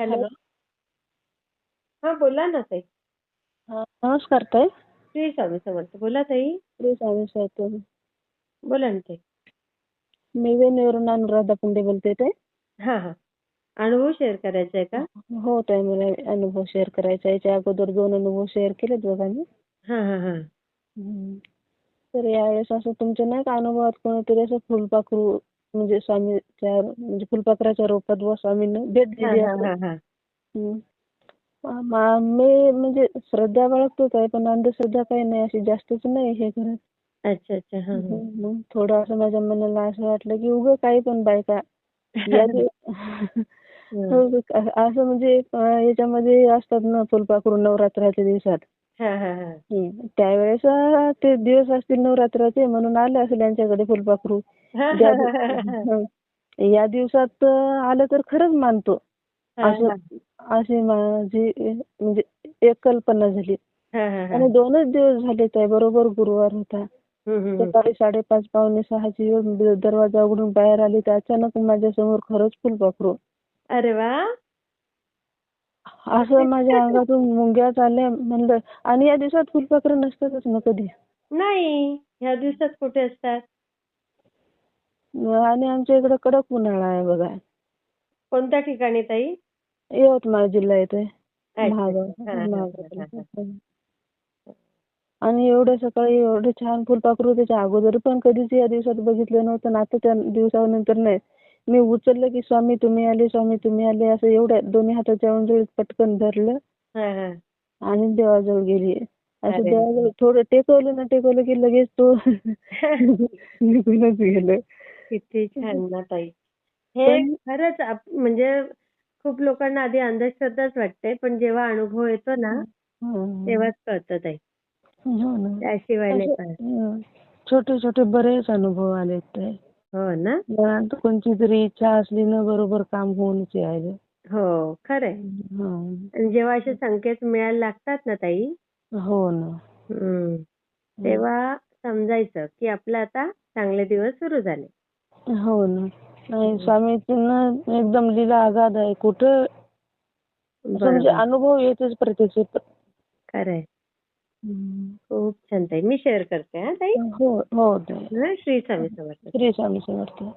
Hello. Hello. हा बोला ना ताई. हा, नमस्कार ताई. श्री स्वामी समर्थ. बोला ताई. श्री स्वामी समर्थ. बोला ना ताई. मी वेणूवरून अनुराधा पुंडे बोलते ताई. हा हा. अनुभव शेअर करायचा आहे का? हो ताई मला अनुभव शेअर करायचा आहे. याच्या अगोदर दोन अनुभव शेअर केले दोघांनी हा हा हा. हम्म. तर यावेळेस असं तुमच्या नाही का अनुभवात कोणीतरी असं फुलपाखरू म्हणजे स्वामीच्या म्हणजे फुलपाखराच्या रोपात बुवा स्वामींना भेट दिली हा. हा हा. मा- मी म्हणजे श्रद्धा बाळगतोच आहे पण अंधश्रद्धा काही नाही अशी जास्तच नाही हे करत अच्छा अच्छा हा मग थोडं असं माझ्या मनाला असं वाटलं की उगं काही पण बायका या हो, असं म्हणजे अं, याच्यामध्ये असतात ना फुलपाखरू नवरात्राच्या दिवसात. त्यावेळेस ते दिवस असतील नवरात्राचे म्हणून आले असेल यांच्याकडे फुलपाखरू. त्या. या दिवसात आलं तर खरंच मानतो. असं. अशी माझी म्हणजे एक कल्पना झाली. आणि दोनच दिवस झाले ताई बरोबर गुरुवार होता. सकाळी साडेपाच पावणे सहाची दरवाजा उघडून बाहेर आली तर अचानक माझ्यासमोर खरंच फुलपाखरू. अरे वा! असं माझ्या अंगातून मुंग्या चालल्या म्हणलं आणि या दिवसात फुलपाखरं नसतातच ना कधी? नाही ह्या दिवसात कुठे असतात? आणि आमच्या इकडे कडक उन्हाळा आहे बघा. कोणत्या ठिकाणी ताई? यवतमाळ जिल्हा येतोय. अच्छा. हा, हा, हा, हा, तालुका. आणि एवढं सकाळी एवढे छान फुलपाखरू त्याच्या अगोदर पण कधीच या दिवसात बघितलं नव्हतं आणि आता त्या दिवसानंतर नाही. मी उचललं की स्वामी तुम्ही आले स्वामी तुम्ही आले असं एवढ्या दोन्ही हाताच्या उंजळीत पटकन धरलं. आणि देवाजवळ गेली. असं. देवाजवळ थोडं टेकवलं ना टेकवलं की लगेच तो निघूनच गेलं. किती छान ना ताई. हे खरंच म्हणजे खूप लोकांना आधी अंधश्रद्धाच वाटते पण जेव्हा अनुभव येतो ना. तेव्हाच कळतं ताई. हो त्याशिवाय नाही. छोटे छोटे बरेच अनुभव आले ते हो ना? कोणची तरी इच्छा असली ना बरोबर काम होऊनच यायचं. हो खरंय. हं. आणि जेव्हा असे संकेत मिळायला लागतात ना ताई? हो ना. हम्म, तेव्हा समजायचं की आपलं आता चांगले दिवस सुरू झाले. हो ना. नाही स्वामींचं एकदम लीला अगाध आहे. कुठं? म्हणजे अनुभव येतेच प्रत्यक्ष खरंय. खूप छान ताई. मी शेअर करते हा ताई. हो हो. हं, श्री स्वामी समर्थ. श्री स्वामी समर्थ.